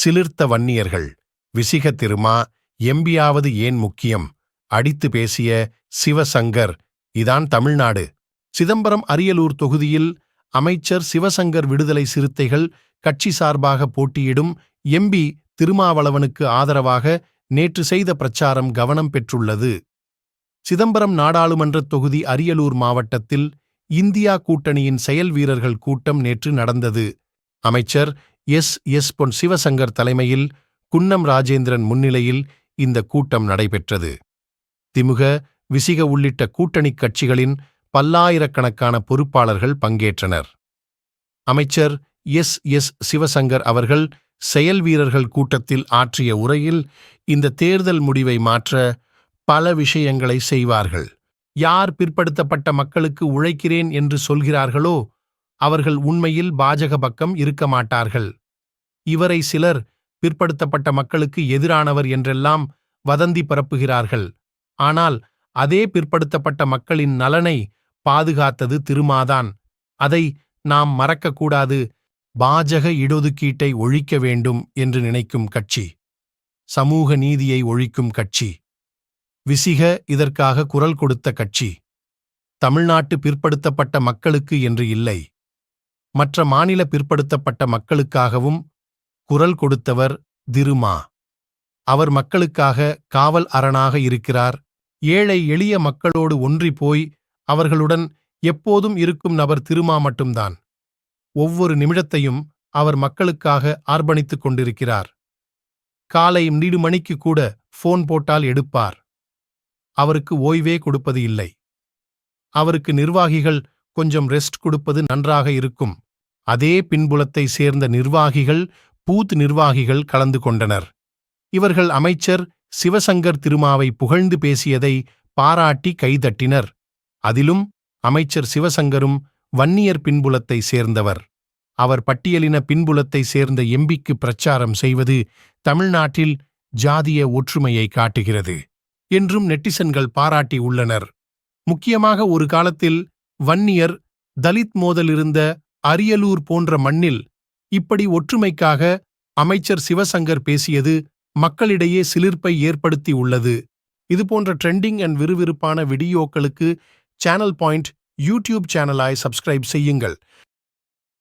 சிலிர்த்த வன்னியர்கள். விசிக திருமா எம்பியாவது ஏன் முக்கியம்? அடித்து பேசிய சிவசங்கர் இதான் தமிழ்நாடு. சிதம்பரம் அரியலூர் தொகுதியில் அமைச்சர் சிவசங்கர் விடுதலை சிறுத்தைகள் கட்சி சார்பாக போட்டியிடும் எம்பி திருமாவளவனுக்கு ஆதரவாக நேற்று செய்த பிரச்சாரம் கவனம் பெற்றுள்ளது. சிதம்பரம் நாடாளுமன்ற தொகுதி அரியலூர் மாவட்டத்தில் இந்தியா கூட்டணியின் செயல் வீரர்கள் கூட்டம் நேற்று நடந்தது. அமைச்சர் எஸ். எஸ். பொன் சிவசங்கர் தலைமையில் குன்னம் ராஜேந்திரன் முன்னிலையில் இந்த கூட்டம் நடைபெற்றது. திமுக விசிக உள்ளிட்ட கூட்டணிக் கட்சிகளின் பல்லாயிரக்கணக்கான பொறுப்பாளர்கள் பங்கேற்றனர். அமைச்சர் எஸ். எஸ். சிவசங்கர் அவர்கள் செயல் வீரர்கள் கூட்டத்தில் ஆற்றிய உரையில் இந்த தேர்தல் முடிவை மாற்ற பல விஷயங்களை செய்வார்கள். யார் பிற்படுத்தப்பட்ட மக்களுக்கு உழைக்கிறேன் என்று சொல்கிறார்களோ அவர்கள் உண்மையில் பாஜக பக்கம் இருக்க மாட்டார்கள். இவரை சிலர் பிற்படுத்தப்பட்ட மக்களுக்கு எதிரானவர் என்றெல்லாம் வதந்தி பரப்புகிறார்கள். ஆனால் அதே பிற்படுத்தப்பட்ட மக்களின் நலனை பாதுகாத்தது திருமாதான். அதை நாம் மறக்கக்கூடாது. பாஜக இடொதுக்கீட்டை ஒழிக்க வேண்டும் என்று நினைக்கும் கட்சி. சமூக நீதியை ஒழிக்கும் கட்சி. விசிக இதற்காக குரல் கொடுத்த கட்சி. தமிழ்நாட்டு பிற்படுத்தப்பட்ட மக்களுக்கு என்று இல்லை. மற்ற மாநில பிற்படுத்தப்பட்ட மக்களுக்காகவும் குரல் கொடுத்தவர் திருமா. அவர் மக்களுக்காக காவல் அரணாக இருக்கிறார். ஏழை எளிய மக்களோடு ஒன்றி போய் அவர்களுடன் எப்போதும் இருக்கும் நபர் திருமா மட்டும்தான். ஒவ்வொரு நிமிடத்தையும் அவர் மக்களுக்காக அர்ப்பணித்துக் கொண்டிருக்கிறார். காலை நீடு மணிக்கு கூட ஃபோன் போட்டால் எடுப்பார். அவருக்கு ஓய்வே கொடுப்பது இல்லை. அவருக்கு நிர்வாகிகள் கொஞ்சம் ரெஸ்ட் கொடுப்பது நன்றாக இருக்கும். அதே பின்புலத்தை சேர்ந்த நிர்வாகிகள் பூத் நிர்வாகிகள் கலந்து கொண்டனர். இவர்கள் அமைச்சர் சிவசங்கர் திருமாவை புகழ்ந்து பேசியதை பாராட்டி கைதட்டினர். அதிலும் அமைச்சர் சிவசங்கரும் வன்னியர் பின்புலத்தை சேர்ந்தவர். அவர் பட்டியலின பின்புலத்தை சேர்ந்த எம்பிக்கு பிரச்சாரம் செய்வது தமிழ்நாட்டில் ஜாதிய ஒற்றுமையை காட்டுகிறது என்றும் நெட்டிசன்கள் பாராட்டி உள்ளனர். முக்கியமாக ஒரு காலத்தில் வன்னியர் தலித் மோதல் இருந்த அரியலூர் போன்ற மண்ணில் இப்படி ஒற்றுமைக்காக அமைச்சர் சிவசங்கர் பேசியது மக்களிடையே சிலிர்ப்பை ஏற்படுத்தி உள்ளது. இதுபோன்ற ட்ரெண்டிங் அண்ட் விறுவிறுப்பான வீடியோக்களுக்கு சேனல் பாயிண்ட் யூடியூப் சேனலாய் சப்ஸ்கிரைப் செய்யுங்கள்.